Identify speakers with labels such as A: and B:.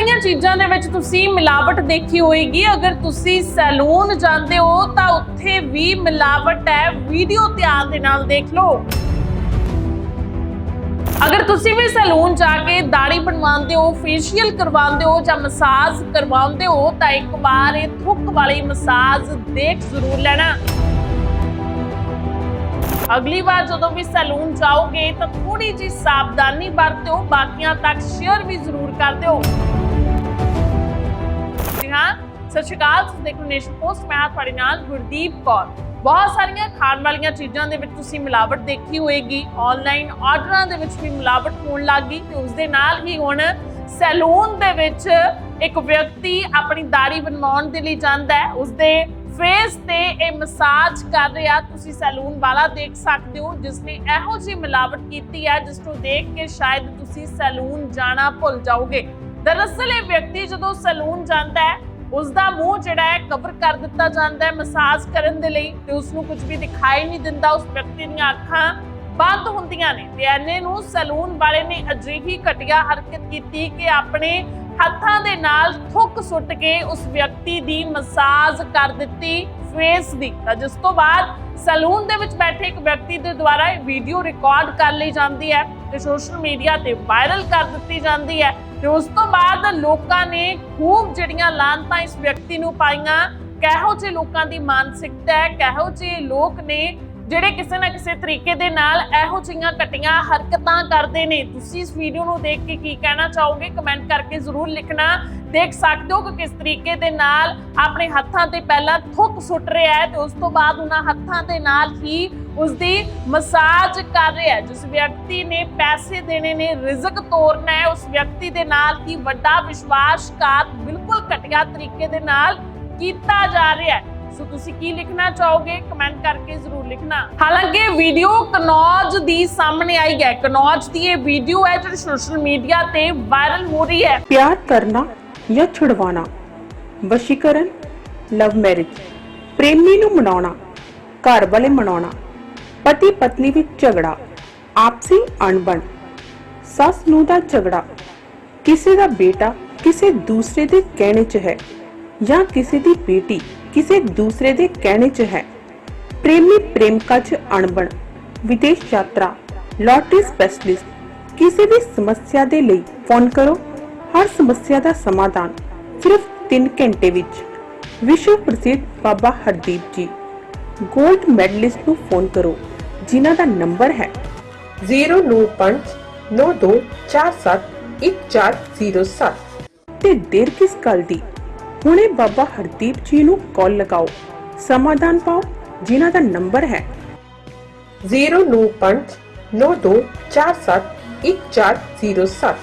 A: ਵਾਲੀਆਂ ਚੀਜ਼ਾਂ ਦੇ ਵਿੱਚ ਤੁਸੀਂ ਮਿਲਾਵਟ ਦੇਖੀ ਹੋਏਗੀ। ਅਗਰ ਤੁਸੀਂ ਸੈਲੂਨ ਜਾਂਦੇ ਹੋ, ਤਾਂ ਉੱਥੇ ਵੀ ਮਿਲਾਵਟ ਹੈ। ਵੀਡੀਓ ਧਿਆਨ ਦੇ ਨਾਲ ਦੇਖ ਲਓ। ਅਗਰ ਤੁਸੀਂ ਵੀ ਸੈਲੂਨ ਜਾ ਕੇ ਦਾੜੀ ਬਣਵਾਉਂਦੇ ਹੋ ਫੇਸ਼ੀਅਲ ਕਰਵਾਉਂਦੇ ਹੋ ਜਾਂ ਮਸਾਜ ਕਰਵਾਉਂਦੇ ਹੋ, ਤਾਂ ਇੱਕ ਵਾਰ ਇਹ ਥੁੱਕ ਵਾਲੀ ਮਸਾਜ ਦੇਖ ਜ਼ਰੂਰ ਲੈਣਾ। ਅਗਲੀ ਵਾਰ ਜਦੋਂ ਵੀ ਸੈਲੂਨ ਜਾਓਗੇ, ਤਾਂ ਥੋੜੀ ਜੀ ਸਾਵਧਾਨੀ ਵਰਤਿਓ, ਬਾਕੀਆਂ ਤੱਕ ਸ਼ੇਅਰ ਵੀ ਜ਼ਰੂਰ ਕਰ ਦਿਓ। ਸਤਿ ਸ਼੍ਰੀ ਅਕਾਲ, ਤੁਸੀਂ ਦੇਖ ਰਹੇ ਨੇਸ਼ਨ ਪੋਸਟ, ਮੈਂ ਤੁਹਾਡੇ ਨਾਲ ਗੁਰਦੀਪ ਕੌਰ। ਬਹੁਤ ਸਾਰੀਆਂ ਖਾਣ ਵਾਲੀਆਂ ਚੀਜ਼ਾਂ ਦੇ ਵਿੱਚ ਤੁਸੀਂ ਮਿਲਾਵਟ ਦੇਖੀ ਹੋਏਗੀ ਆਨਲਾਈਨ ਆਰਡਰਾਂ ਦੇ ਵਿੱਚ ਵੀ ਮਿਲਾਵਟ ਹੋਣ ਲੱਗ ਗਈ ਤੇ ਉਸ ਦੇ ਨਾਲ ਹੀ ਹੁਣ ਸੈਲੂਨ ਦੇ ਵਿੱਚ ਇੱਕ ਵਿਅਕਤੀ ਆਪਣੀ ਦਾੜੀ ਬਣਵਾਉਣ ਦੇ ਲਈ ਜਾਂਦਾ ਹੈ। ਉਸਦੇ ਫੇਸ ਤੇ ਇਹ ਮਸਾਜ ਕਰ ਰਿਹਾ, ਤੁਸੀਂ ਸੈਲੂਨ ਵਾਲਾ ਦੇਖ ਸਕਦੇ ਹੋ, ਜਿਸ ਨੇ ਇਹੋ ਜਿਹੀ ਮਿਲਾਵਟ ਕੀਤੀ ਹੈ, ਜਿਸ ਨੂੰ ਦੇਖ ਕੇ ਸ਼ਾਇਦ ਤੁਸੀਂ ਸੈਲੂਨ ਜਾਣਾ ਭੁੱਲ ਜਾਓਗੇ। ਦਰਅਸਲ ਇਹ ਵਿਅਕਤੀ ਜਦੋਂ ਸੈਲੂਨ ਜਾਂਦਾ ਹੈ ਉਸ ਦਾ ਮੂੰਹ ਜਿਹੜਾ ਹੈ ਕਵਰ ਕਰ ਦਿੱਤਾ ਜਾਂਦਾ ਹੈ ਮਸਾਜ ਕਰਨ ਦੇ ਲਈ ਤੇ ਉਸ ਨੂੰ ਕੁਝ ਵੀ ਦਿਖਾਈ ਨਹੀਂ ਦਿੰਦਾ, ਉਸ ਵਿਅਕਤੀ ਦੀਆਂ ਅੱਖਾਂ ਬੰਦ ਹੁੰਦੀਆਂ ਨੇ। ਤੇ ਐਨੇ ਨੂੰ ਸੈਲੂਨ ਵਾਲੇ ਨੇ ਅਜਿਹੀ ਘਟੀਆ ਹਰਕਤ ਕੀਤੀ ਕਿ ਆਪਣੇ ਹੱਥਾਂ ਦੇ ਨਾਲ ਥੁੱਕ ਸੁੱਟ ਕੇ ਉਸ ਵਿਅਕਤੀ ਦੀ ਮਸਾਜ ਕਰ ਦਿੱਤੀ ਫੇਸ ਦੀ। ਤਾਂ ਜਿਸ ਤੋਂ ਬਾਅਦ ਸੈਲੂਨ ਦੇ ਵਿੱਚ ਬੈਠੇ ਇੱਕ ਵਿਅਕਤੀ ਦੇ ਦੁਆਰਾ ਇਹ ਵੀਡੀਓ ਰਿਕਾਰਡ ਕਰ ਲਈ ਜਾਂਦੀ ਹੈ ਤੇ ਸੋਸ਼ਲ ਮੀਡੀਆ ਤੇ ਵਾਇਰਲ ਕਰ ਦਿੱਤੀ ਜਾਂਦੀ ਹੈ। ਤੇ ਉਸ ਤੋਂ ਬਾਅਦ ਲੋਕਾਂ ਨੇ ਖੂਬ ਜਿਹੜੀਆਂ ਲਾਂਤਾਂ ਇਸ ਵਿਅਕਤੀ ਨੂੰ ਪਾਈਆਂ। ਕਿਹੋ ਜਿਹੇ ਲੋਕਾਂ ਦੀ ਮਾਨਸਿਕਤਾ ਹੈ, ਕਿਹੋ ਜਿਹੇ ਲੋਕ ਨੇ ਜਿਹੜੇ ਕਿਸੇ ਨਾ ਕਿਸੇ ਤਰੀਕੇ ਦੇ ਨਾਲ ਇਹੋ ਜਿਹੀਆਂ ਘਟੀਆਂ ਹਰਕਤਾਂ ਕਰਦੇ ਨੇ। ਤੁਸੀਂ ਇਸ ਵੀਡੀਓ ਨੂੰ ਦੇਖ ਕੇ ਕੀ ਕਹਿਣਾ ਚਾਹੋਗੇ? ਕਮੈਂਟ ਕਰਕੇ ਜ਼ਰੂਰ ਲਿਖਣਾ। ਦੇਖ ਸਕਦੇ ਹੋ ਕਿ ਕਿਸ ਤਰੀਕੇ ਦੇ ਨਾਲ ਆਪਣੇ ਹੱਥਾਂ ਤੇ ਪਹਿਲਾਂ ਥੁੱਕ ਸੁੱਟ ਰਿਹਾ ਹੈ ਤੇ ਉਸ ਤੋਂ ਬਾਅਦ ਉਹਨਾਂ ਹੱਥਾਂ ਦੇ ਨਾਲ ਹੀ ਉਸ ਦੀ ਮਸਾਜ ਕਰ ਰਿਹਾ ਹੈ, ਜਿਸ ਵਿਅਕਤੀ ਨੇ ਪੈਸੇ ਦੇਣੇ ਨੇ, ਰਿਜ਼ਕ ਤੋਰਨਾ ਹੈ, ਉਸ ਵਿਅਕਤੀ ਦੇ ਨਾਲ ਹੀ ਵੱਡਾ ਵਿਸ਼ਵਾਸਘਾਤ ਬਿਲਕੁਲ ਘਟੀਆ ਤਰੀਕੇ ਦੇ ਨਾਲ ਕੀਤਾ ਜਾ ਰਿਹਾ ਹੈ। ਸੋ ਤੁਸੀਂ ਕੀ ਲਿਖਣਾ ਚਾਹੋਗੇ? ਕਮੈਂਟ ਕਰਕੇ ਜ਼ਰੂਰ ਲਿਖਣਾ। ਹਾਲਾਂਕਿ ਵੀਡੀਓ ਕਨੌਜ ਦੀ ਸਾਹਮਣੇ ਆਈ ਹੈ। ਕਨੌਜ ਦੀ ਇਹ ਵੀਡੀਓ ਹੈ ਜਿਹੜੀ ਸੋਸ਼ਲ ਮੀਡੀਆ ਤੇ ਵਾਇਰਲ ਹੋ ਰਹੀ ਹੈ।
B: ਪਿਆਰ ਕਰਨਾ ਜਾਂ ਛੁਡਵਾਣਾ ਵਸ਼ੀਕਰਨ, ਲਵ ਮੈਰਿਜ। ਪ੍ਰੇਮੀ ਨੂੰ ਮਨਾਉਣਾ, ਘਰ ਵਾਲੇ ਮਨਾਉਣਾ। ਪਤੀ ਪਤਨੀ ਵਿੱਚ ਝਗੜਾ, ਆਪਸੀ ਅਣਬਣ, ਸੱਸ ਨੂੰ ਦਾ ਝਗੜਾ, ਕਿਸੇ ਦਾ ਬੇਟਾ ਕਿਸੇ ਦੂਸਰੇ ਦੇ ਕਹਿਣੇ 'ਚ ਹੈ ਜਾਂ ਕਿਸੇ ਦੀ ਬੇਟੀ ਕਿਸੇ ਦੂਸਰੇ ਦੇ ਕਹਿਣੇ 'ਚ ਹੈ। ਪ੍ਰੇਮੀ ਪ੍ਰੇਮਕਾ 'ਚ ਅਣਬਣ, ਵਿਦੇਸ਼ ਯਾਤਰਾ, ਲਾਟਰੀ ਸਪੈਸ਼ਲਿਸਟ, ਕਿਸੇ ਵੀ ਸਮੱਸਿਆ ਦੇ ਲਈ ਫੋਨ ਕਰੋ। ਹਰ ਸਮੱਸਿਆ ਦਾ ਸਮਾਧਾਨ ਸਿਰਫ 3 ਘੰਟੇ ਵਿੱਚ। ਵਿਸ਼ਵ ਪ੍ਰਸਿੱਧ ਬਾਬਾ ਹਰਦੀਪ ਜੀ, ਗੋਲਡ ਮੈਡਲਿਸਟ ਨੂੰ ਫੋਨ ਕਰੋ। ਜਿਨ੍ਹਾਂ ਦਾ ਨੰਬਰ ਹੈ 09592471407 ਤੇ ਦੇਰ ਕਿਸ ਗੱਲ ਦੀ? ਹੁਣੇ ਬਾਬਾ ਹਰਦੀਪ ਜੀ ਨੂੰ ਕਾਲ ਲਗਾਓ। ਸਮਾਧਾਨ ਪਾਓ ਜਿਨ੍ਹਾਂ ਦਾ ਨੰਬਰ ਹੈ। 09592471407